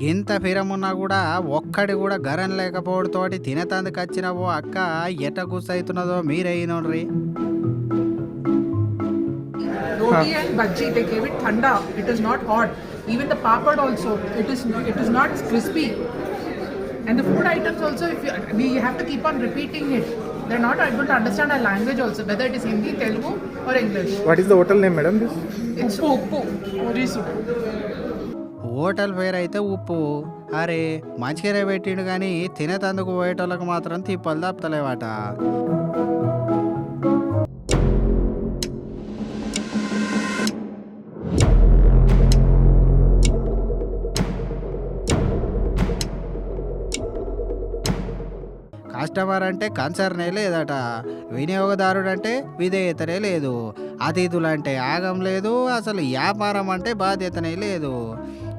గింత ఫిరమున్నా కూడా ఒక్కడి కూడా గరం లేకపోవడంతోటి తినతందుకు వచ్చిన ఓ అక్క ఎట గుస్సైతున్నదో మీరే నోడ్రి Roti and bhaji, they gave it thanda. It is not hot. Even the papad also, it is it is not crispy. And the food items also, if you, we have to keep on repeating it. They're not able to understand our language also, whether it is Hindi, Telugu, or English. What is the hotel name, madam? This? It's uppu. Hotel fare అయితే ఉప్పు. అరే మంచిగానే పెట్టిండు కానీ తినేతందుకు పోయేటోళ్ళకి మాత్రం తిప్పలు తప్పలేవాట customer అంటే కన్సర్నే లేదట. వినియోగదారుడు అంటే విధేయతనే లేదు. అతిథులు అంటే ఆగం లేదు అసలు వ్యాపారం అంటే బాధ్యతనే లేదు.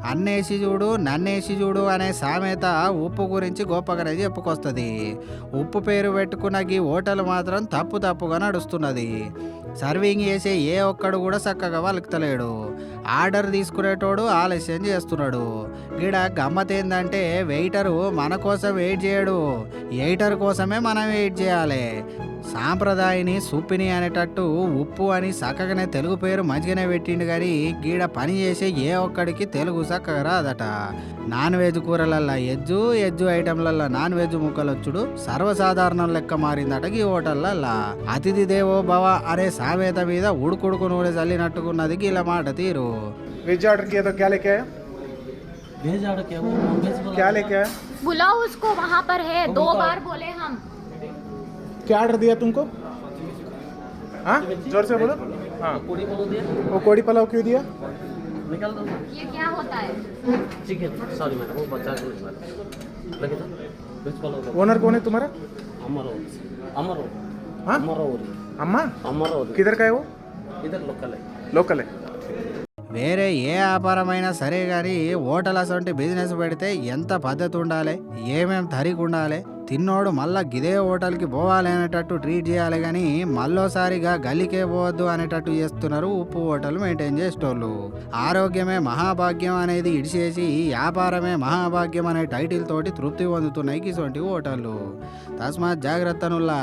అన్నేసి చూడు నన్నేసి చూడు అనే సామెత ఉప్పు గురించి గొప్పగానే చెప్పుకొస్తుంది. ఉప్పు పేరు పెట్టుకున్న ఈ హోటల్ మాత్రం తప్పు తప్పుగా నడుస్తున్నది. సర్వింగ్ చేసే ఏ ఒక్కడు కూడా చక్కగా వలుకుతలేడు. ఆర్డర్ తీసుకునేటోడు ఆలస్యం చేస్తున్నాడు. గిడ గమ్మత్ ఏంటంటే వెయిటరు మన కోసం వెయిట్ చేయడు. ఎయిటర్ కోసమే మనం వెయిట్ చేయాలి. సాంప్రదాయని సుప్పిని అనేటట్టు ఉప్పు అని చక్కగానే తెలుగు పేరు మంచిగానే పెట్టిండు కానీ గీడ పని చేసే ఏ ఒక్కడికి తెలుగు చక్కగా రాదట నాన్ వెజ్ కూరలల్లా ఎజ్జు ఎజ్జు ఐటెంలల్లా నాన్ వెజ్ ముక్కలొచ్చుడు సర్వసాధారణం లెక్క మారిందట ఈ హోటల్లల్లా అతిథి దేవో భవ అనే సామెత మీద ఉడుకుడుకు నూనె చల్లినట్టుకున్నది గీల మాట తీరు Veg order किया तो क्या लेके आया? भेज ऑर्डर किया वो नॉन वेज बोला क्या लेके आया? बुलाओ उसको वहाँ पर है दो बार बोले हम क्या ऑर्डर दिया तुमको हाँ जोर से बोलो हाँ पूरी बोलो दिया वो कोड़ी पुलाव क्यों दिया निकाल दो ये क्या होता है चिकन सॉरी मैडम वो बच्चा को इस बार लगे तो वेज बोलो ओनर कौन है तुम्हारा अमर अमर हाँ अमर अम्मा अमर किधर का है वो इधर लोकल है लोकल है వేరే ఏ వ్యాపారమైనా సరే కానీ హోటల్ అసొంటి బిజినెస్ పెడితే ఎంత పద్ధతి ఉండాలి ఏమేం తరిగి ఉండాలి తిన్నోడు మళ్ళా గిదే హోటల్కి పోవాలి అనేటట్టు ట్రీట్ చేయాలి కానీ మళ్ళోసారిగా గలికే పోవద్దు అనేటట్టు చేస్తున్నారు ఉప్పు హోటల్ మెయింటైన్ చేసేటోళ్ళు. ఆరోగ్యమే మహాభాగ్యం అనేది ఇడిచేసి వ్యాపారమే మహాభాగ్యం అనే టైటిల్ తోటి తృప్తి పొందుతున్నాయి ఇటువంటి హోటళ్ళు. తస్మాత్ జాగ్రత్తనుల్లా